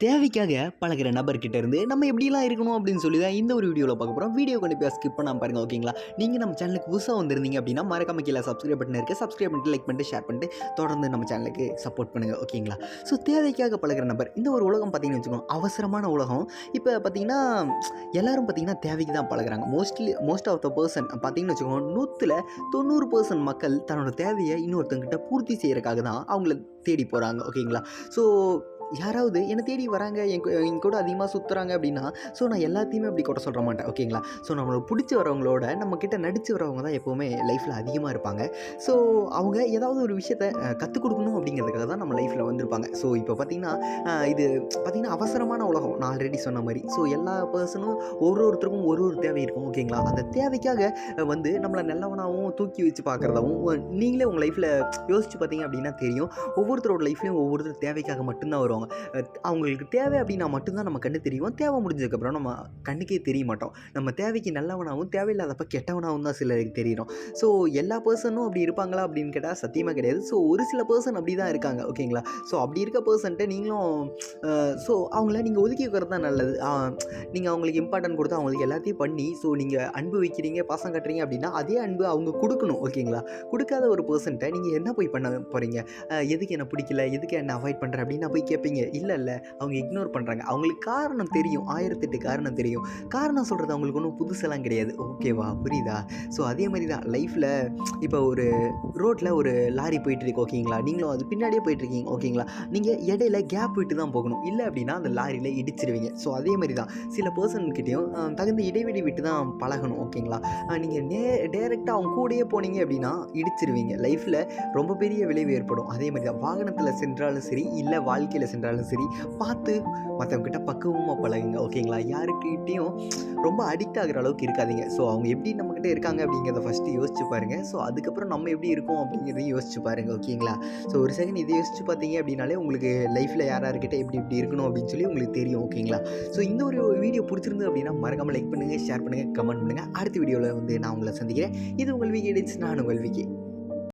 தேவைக்காக பழகிற நபர்கிட்ட இருந்து நம்ம எப்படிலாம் இருக்கணும் அப்படின்னு சொல்லி தான் இந்த ஒரு வீடியோவில் பார்க்க போகிறோம் வீடியோ கண்டிப்பாக ஸ்கிப் பண்ணாமல் பாருங்கள் ஓகேங்களா நீங்கள் நம்ம சேனலுக்கு புதுசாக வந்திருந்தீங்க அப்படின்னா மறக்காம கீழே சப்ஸ்கிரைப் பட்டன் இருக்குது சப்ஸ்கிரைப் பண்ணிட்டு லைக் பண்ணிட்டு ஷேர் பண்ணிட்டு தொடர்ந்து நம்ம சேனலுக்கு சப்போர்ட் பண்ணுங்கள் ஓகேங்களா ஸோ தேவைக்காக பழகிற நபர் இந்த ஒரு உலகம் பார்த்தீங்கன்னு வச்சுக்கோங்க அவசரமான உலகம். இப்போ பார்த்தீங்கன்னா எல்லாரும் பார்த்தீங்கன்னா தேவைக்கு தான் பழகுறாங்க. Mostly most of the person பார்த்தீங்கன்னு வச்சுக்கோங்க நூற்றில் தொண்ணூறு பர்சன்ட் மக்கள் தன்னோட தேவையை இன்னொருத்தங்கிட்ட பூர்த்தி செய்கிறக்காக தான் அவங்கள தேடி போகிறாங்க ஓகேங்களா ஸோ யாராவது என்னை தேடி வராங்க என் கூ- என் கூட அதிகமாக சுற்றுறாங்க அப்படின்னா ஸோ நான் எல்லாத்தையுமே அப்படி கூட சொல்ல மாட்டேன் ஓகேங்களா? ஸோ நம்மளுக்கு பிடிச்சி வரவங்களோட நம்ம கிட்ட நடித்து வரவங்க தான் எப்போவுமே லைஃப்பில் அதிகமாக இருப்பாங்க. ஸோ அவங்க ஏதாவது ஒரு விஷயத்த கற்றுக் கொடுக்கணும் அப்படிங்கிறதுக்காக தான் நம்ம லைஃப்பில் வந்திருப்பாங்க. ஸோ இப்போ பார்த்தீங்கன்னா இது பார்த்திங்கன்னா அவசரமான உலகம் நான் ஆல்ரெடி சொன்ன மாதிரி. ஸோ எல்லா பர்சனும் ஒரு ஒருத்தருக்கும் ஒரு ஒரு தேவை இருக்கும் ஓகேங்களா? அந்த தேவைக்காக வந்து நம்மளை நல்லவனாகவும் தூக்கி வச்சு பார்க்குறதாவும் நீங்களே உங்கள் லைஃப்பில் யோசிச்சு பார்த்தீங்க அப்படின்னா தெரியும். ஒவ்வொருத்தரோட லைஃப்லையும் ஒவ்வொருத்தர் தேவைக்காக மட்டும்தான் வரும். சொல்லுவாங்க. அவங்களுக்கு தேவை அப்படின்னா மட்டும்தான் நம்ம கண்ணு தெரியும். தேவை முடிஞ்சதுக்கப்புறம் நம்ம கண்ணுக்கே தெரிய மாட்டோம். நம்ம தேவைக்கு நல்லவனாகவும் தேவையில்லாதப்ப கெட்டவனாகவும் தான் சிலருக்கு தெரியும். ஸோ எல்லா பர்சனும் அப்படி இருப்பாங்களா அப்படின்னு கேட்டால் சத்தியமாக கிடையாது. ஸோ ஒரு சில பர்சன் அப்படி தான் இருக்காங்க ஓகேங்களா ஸோ அப்படி இருக்க பர்சன்ட்டு நீங்களும் ஸோ அவங்கள நீங்கள் ஒதுக்கி வைக்கிறது தான் நல்லது. நீங்கள் அவங்களுக்கு இம்பார்ட்டன்ட் கொடுத்து அவங்களுக்கு எல்லாத்தையும் பண்ணி ஸோ நீங்கள் அன்பு வைக்கிறீங்க பாசம் கட்டுறீங்க அப்படின்னா அதே அன்பு அவங்க கொடுக்கணும். ஓகேங்களா கொடுக்காத ஒரு பர்சன்ட்டை நீங்கள் என்ன போய் பண்ண போகிறீங்க எதுக்கு என்ன பிடிக்கல? எதுக்கு என்ன அவாய்ட் பண்ணுற அப்படின்னு நான் போய் கேட்பீங்க இல்லை இல்லை. அவங்க இக்னோர் பண்ணுறாங்க அவங்களுக்கு காரணம் தெரியும். ஆயிரத்தெட்டு காரணம் தெரியும். காரணம் சொல்கிறது அவங்களுக்கு ஒன்றும் புதுசெல்லாம் கிடையாது. ஓகேவா புரியுதா? ஸோ அதே மாதிரி தான். லைஃப்பில் இப்போ ஒரு ரோட்டில் ஒரு லாரி போயிட்டுருக்கு ஓகேங்களா நீங்களும் அது பின்னாடியே போயிட்டுருக்கீங்க ஓகேங்களா நீங்கள் இடையில கேப் விட்டு தான் போகணும். இல்லை அப்படின்னா அந்த லாரியில் இடிச்சிருவீங்க. ஸோ அதே மாதிரி தான். சில பர்சன்கிட்டையும் தகுந்த இடைவெளி விட்டு தான் பழகணும் ஓகேங்களா நீங்கள் நே டேரெக்டாக அவங்க கூடயே போனீங்க அப்படின்னா இடிச்சிருவீங்க. லைஃப்பில் ரொம்ப பெரிய விளைவு ஏற்படும். அதே மாதிரி தான். வாகனத்தில் சென்றாலும் சரி இல்லை வாழ்க்கையில் சென்றாலும் சரி பார்த்து மற்றவங்ககிட்ட பக்குவமாக பழகுங்க ஓகேங்களா யாருக்கிட்டேயும் ரொம்ப அடிக்ட் ஆகுற அளவுக்கு இருக்காதீங்க. ஸோ அவங்க எப்படி நம்மக்கிட்ட இருக்காங்க அப்படிங்கிறத ஃபஸ்ட்டு யோசிச்சு பாருங்கள் ஸோ அதுக்கப்புறம் நம்ம எப்படி இருக்கோம் அப்படிங்கிறதையும் யோசிச்சு பாருங்கள் ஓகேங்களா ஸோ ஒரு செகண்ட் இதை யோசிச்சு பார்த்தீங்க அப்படின்னாலே உங்களுக்கு லைஃப்பில் யார் யார்கிட்ட எப்படி இப்படி இருக்கணும் அப்படின்னு சொல்லி உங்களுக்கு தெரியும் ஓகேங்களா ஸோ இந்த ஒரு வீடியோ பிடிச்சிருந்து அப்படின்னா மறக்காமல் லைக் பண்ணுங்கள் ஷேர் பண்ணுங்கள் கமெண்ட் பண்ணுங்கள் அடுத்த வீடியோவில் வந்து நான் உங்களை சந்திக்கிறேன். இது உங்கள் விகே நான் உங்கள் விகே.